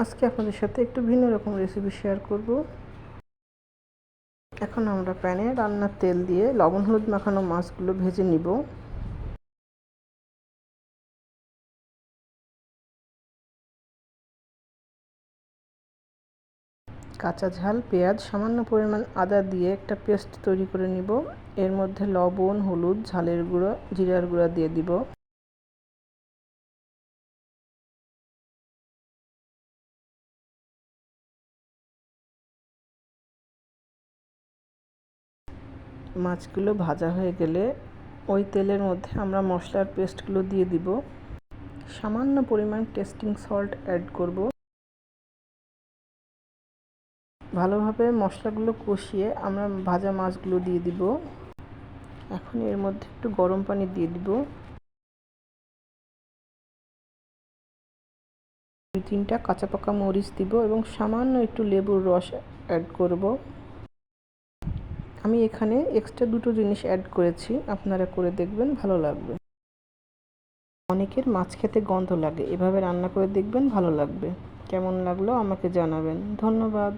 আজকে আপনাদের সাথে একটু ভিন্ন রকম রেসিপি শেয়ার করব। এখন আমরা প্যানে রান্নার তেল দিয়ে লবণ, হলুদ মাখানো মাছগুলো ভেজে নিব। কাঁচা ঝাল, পেঁয়াজ, সামান্য পরিমাণ আদা দিয়ে একটা পেস্ট তৈরি করে নিব। এর মধ্যে লবণ, হলুদ, ঝালের গুঁড়ো, জিরার গুঁড়া দিয়ে দিব। মাছগুলো ভাজা হয়ে গেলে ওই তেলের মধ্যে আমরা মশলার পেস্টগুলো দিয়ে দিব। সামান্য পরিমাণ টেস্টিং সল্ট অ্যাড করব। ভালোভাবে মশলাগুলো কষিয়ে আমরা ভাজা মাছগুলো দিয়ে দিব। এখন এর মধ্যে একটু গরম পানি দিয়ে দিব। দুই তিনটা কাঁচা পাকা মরিচ দিব এবং সামান্য একটু লেবুর রস অ্যাড করব। আমি এখানে এক্সট্রা দুটো জিনিস অ্যাড করেছি, আপনারা করে দেখবেন, ভালো লাগবে। অনেকের মাছ খেতে গন্ধ লাগে, এভাবে রান্না করে দেখবেন, ভালো লাগবে। কেমন লাগল আমাকে জানাবেন। ধন্যবাদ।